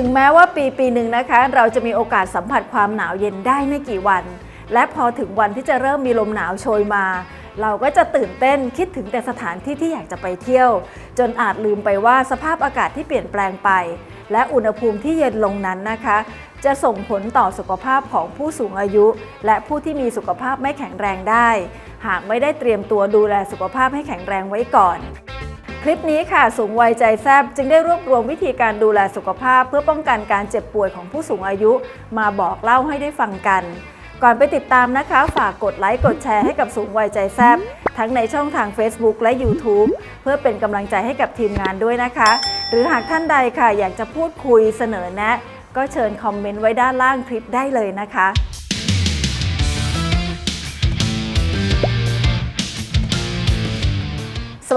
ถึงแม้ว่าปีปีหนึ่งนะคะ เราจะมีโอกาสสัมผัสความหนาวเย็นได้ไม่กี่วัน และพอถึงวันที่จะเริ่มมีลมหนาวโชยมา เราก็จะตื่นเต้นคิดถึงแต่สถานที่ที่อยากจะไปเที่ยว จนอาจลืมไปว่าสภาพอากาศที่เปลี่ยนแปลงไป และอุณหภูมิที่เย็นลงนั้นนะคะ จะส่งผลต่อสุขภาพของผู้สูงอายุ และผู้ที่มีสุขภาพไม่แข็งแรงได้ หากไม่ได้เตรียมตัวดูแลสุขภาพให้แข็งแรงไว้ก่อน ลิปนี้ค่ะ สูงวัยใจแซบจึงได้รวบรวมวิธีการดูแลสุขภาพ เพื่อป้องกันการเจ็บป่วยของผู้สูงอายุ มาบอกเล่าให้ได้ฟังกัน ก่อนไปติดตามนะคะ ฝากกดไลค์กดแชร์ให้กับสูงวัยใจแซบทั้งในช่องทาง Facebook และ YouTube เพื่อเป็นกำลังใจให้กับทีมงานด้วยนะคะ หรือหากท่านใดค่ะ อยากจะพูดคุยเสนอแนะ ก็เชิญคอมเมนต์ไว้ด้านล่างคลิปได้เลยนะคะ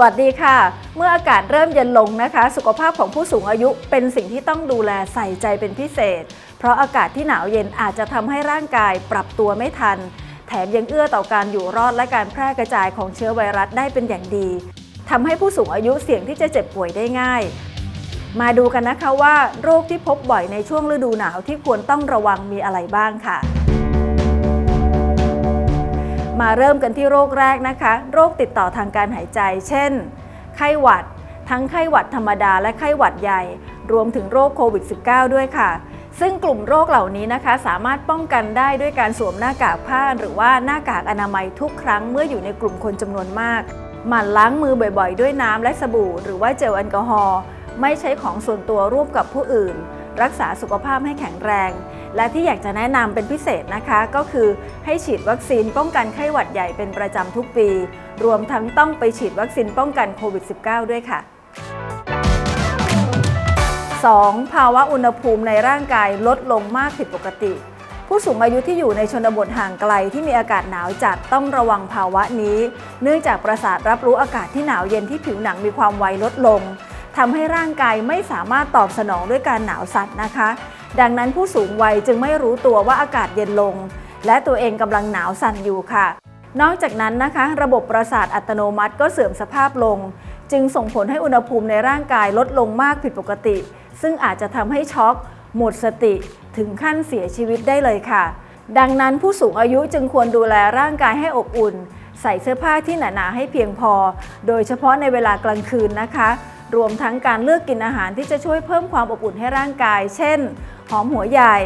วัสดีค่ะ เมื่ออากาศเริ่มเย็นลงนะคะ สุขภาพของผู้สูงอายุเป็นสิ่งที่ต้องดูแลใส่ใจเป็นพิเศษ เพราะอากาศที่หนาวเย็นอาจจะทำให้ร่างกายปรับตัวไม่ทัน แถมยังเอื้อต่อการอยู่รอดและการแพร่กระจายของเชื้อไวรัสได้เป็นอย่างดีทำให้ผู้สูงอายุเสี่ยงที่จะเจ็บป่วยได้ง่าย มาดูกันนะคะว่าโรคที่พบบ่อยในช่วงฤดูหนาวที่ควรต้องระวังมีอะไรบ้างค่ะ มาเริ่มกันที่โรคแรกนะคะ โรคติดต่อทางการหายใจ เช่น ไข้หวัด ทั้งไข้หวัดธรรมดาและไข้หวัดใหญ่ รวมถึงโรคโควิด -19 ด้วยค่ะ ซึ่งกลุ่มโรคเหล่านี้นะคะ สามารถป้องกันได้ด้วยการสวมหน้ากากผ้า หรือว่าหน้ากากอนามัยทุกครั้งเมื่ออยู่ในกลุ่มคนจำนวนมากหมั่นล้างมือบ่อยๆ ด้วยน้ำและสบู่ หรือว่าเจลแอลกอฮอล์ไม่ใช้ของส่วนตัวร่วมกับผู้อื่น รักษาสุขภาพให้แข็งแรง และที่อยากจะแนะนำเป็นพิเศษนะคะ ก็คือให้ฉีดวัคซีนป้องกันไข้หวัดใหญ่เป็นประจำทุกปี รวมทั้งต้องไปฉีดวัคซีนป้องกันโควิด -19 ด้วยค่ะ 2. ภาวะอุณหภูมิในร่างกายลดลงมากผิดปกติ ผู้สูงอายุที่อยู่ในชนบทห่างไกลที่มีอากาศหนาวจัดต้องระวังภาวะนี้ เนื่องจากประสาทรับรู้อากาศที่หนาวเย็นที่ผิวหนังมีความไวลดลงทำให้ร่างกายไม่สามารถตอบสนองด้วยการหนาวสั่นนะคะ ดังนั้นผู้สูงวัยจึงไม่รู้ตัวว่าอากาศเย็นลง และตัวเองกำลังหนาวสั่นอยู่ค่ะ นอกจากนั้นนะคะ ระบบประสาทอัตโนมัติก็เสื่อมสภาพลง จึงส่งผลให้อุณหภูมิในร่างกายลดลงมากผิดปกติ ซึ่งอาจจะทำให้ช็อก หมดสติ ถึงขั้นเสียชีวิตได้เลยค่ะ ดังนั้นผู้สูงอายุจึงควรดูแลร่างกายให้อบอุ่น ใส่เสื้อผ้าที่หนาๆให้เพียงพอ โดยเฉพาะในเวลากลางคืนนะคะ รวมทั้งการเลือกกินอาหารที่จะช่วยเพิ่มความอบอุ่นให้ร่างกาย เช่น หอมหัวใหญ่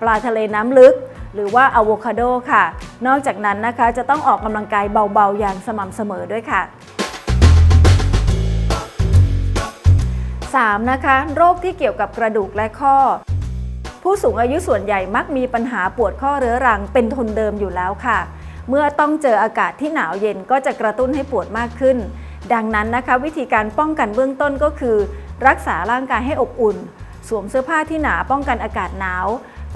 ปลาทะเลน้ำลึก หรือว่าอะโวคาโดค่ะ นอกจากนั้นนะคะจะต้องออกกำลังกายเบาๆ อย่างสม่ำเสมอด้วยค่ะ 3. นะคะโรคที่เกี่ยวกับกระดูกและข้อ ผู้สูงอายุส่วนใหญ่มักมีปัญหาปวดข้อเรื้อรังเป็นทุนเดิมอยู่แล้วค่ะ เมื่อต้องเจออากาศที่หนาวเย็นก็จะกระตุ้นให้ปวดมากขึ้น ดังนั้นนะคะ วิธีการป้องกันเบื้องต้นก็คือ รักษาร่างกายให้อบอุ่น สวมเสื้อผ้าที่หนาป้องกันอากาศหนาว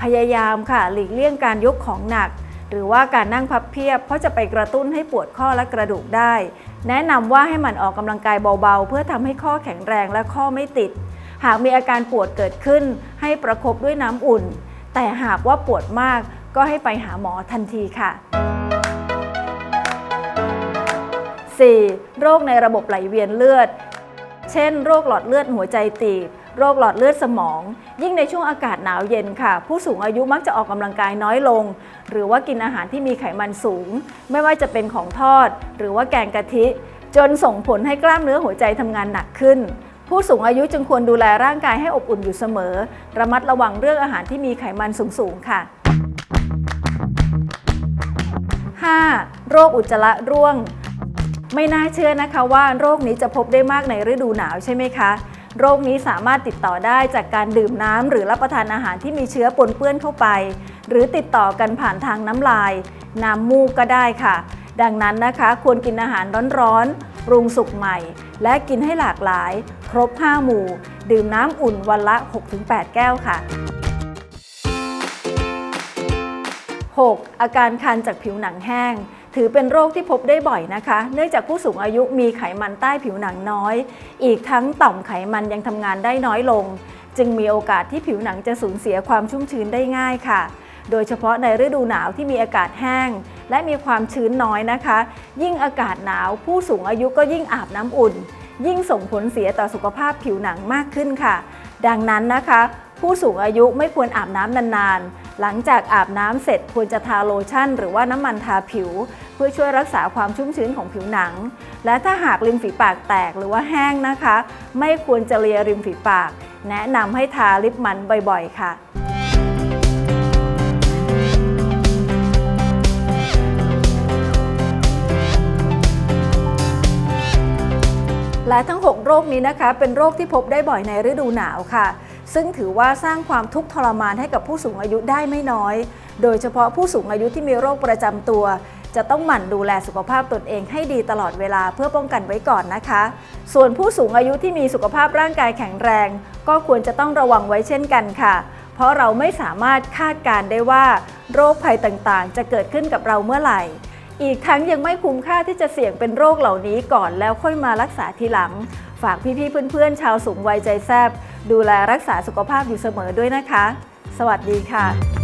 พยายามค่ะหลีกเลี่ยงการยกของหนัก หรือว่าการนั่งพับเพียบ เพราะจะไปกระตุ้นให้ปวดข้อและกระดูกได้ แนะนำว่าให้หมันออกกำลังกายเบาๆ เพื่อทำให้ข้อแข็งแรงและข้อไม่ติด หากมีอาการปวดเกิดขึ้น ให้ประคบด้วยน้ำอุ่น แต่หากว่าปวดมากก็ให้ไปหาหมอทันทีค่ะ 4. โรคในระบบไหลเวียนเลือด เช่น โรคหลอดเลือดหัวใจตีบ โรคหลอดเลือดสมอง ยิ่งในช่วงอากาศหนาวเย็นค่ะ ผู้สูงอายุมักจะออกกำลังกายน้อยลง หรือว่ากินอาหารที่มีไขมันสูง ไม่ว่าจะเป็นของทอด หรือว่าแกงกะทิ จนส่งผลให้กล้ามเนื้อหัวใจทำงานหนักขึ้น ผู้สูงอายุจึงควรดูแลร่างกายให้อบอุ่นอยู่เสมอ ระมัดระวังเรื่องอาหารที่มีไขมันสูงๆค่ะ 5. โรคอุจจาระร่วง ไม่น่าเชื่อนะคะว่าโรคนี้จะพบได้มากในฤดูหนาวใช่ไหมคะ โรคนี้สามารถติดต่อได้จากการดื่มน้ำหรือรับประทานอาหารที่มีเชื้อปนเปื้อนเข้าไป หรือติดต่อกันผ่านทางน้ำลาย น้ำมูกก็ได้ค่ะ ดังนั้นนะคะ ควรกินอาหารร้อนๆปรุงสุกใหม่ และกินให้หลากหลาย ครบ 5 หมู่ ดื่มน้ำอุ่นวันละ 6-8 แก้วค่ะ 6. อาการคันจากผิวหนังแห้ง ถือเป็นโรคที่พบได้บ่อยนะคะ เนื่องจากผู้สูงอายุมีไขมันใต้ผิวหนังน้อย อีกทั้งต่อมไขมันยังทำงานได้น้อยลง จึงมีโอกาสที่ผิวหนังจะสูญเสียความชุ่มชื้นได้ง่ายค่ะ โดยเฉพาะในฤดูหนาวที่มีอากาศแห้ง และมีความชื้นน้อยนะคะ ยิ่งอากาศหนาว ผู้สูงอายุก็ยิ่งอาบน้ำอุ่น ยิ่งส่งผลเสียต่อสุขภาพผิวหนังมากขึ้นค่ะ ดังนั้นนะคะ ผู้สูงอายุไม่ควรอาบน้ำนานๆ หลังจากอาบน้ำเสร็จควรจะทาโลชั่น หรือว่าน้ำมันทาผิว เพื่อช่วยรักษาความชุ่มชื้นของผิวหนัง และถ้าหากริมฝีปากแตกหรือว่าแห้งนะคะ ไม่ควรจะเลียริมฝีปาก แนะนำให้ทาลิปมันบ่อยๆ ค่ะและทั้ง 6 โรคนี้นะคะ เป็นโรคที่พบได้บ่อยในฤดูหนาวค่ะ ซึ่งถือว่าสร้างความทุกข์ทรมานให้กับผู้สูงอายุได้ไม่น้อย โดยเฉพาะผู้สูงอายุที่มีโรคประจำตัว จะต้องหมั่นดูแลสุขภาพตนเองให้ดีตลอดเวลาเพื่อป้องกันไว้ก่อนนะคะ ส่วนผู้สูงอายุที่มีสุขภาพร่างกายแข็งแรง ก็ควรจะต้องระวังไว้เช่นกันค่ะ เพราะเราไม่สามารถคาดการได้ว่า โรคภัยต่างๆ จะเกิดขึ้นกับเราเมื่อไหร่ อีกทั้งยังไม่คุ้มค่าที่จะเสี่ยงเป็นโรคเหล่านี้ก่อนแล้วค่อยมารักษาทีหลัง ฝากพี่ๆเพื่อนๆ ชาวสูงวัยใจแซบดูแลรักษาสุขภาพอยู่เสมอด้วยนะคะ สวัสดีค่ะ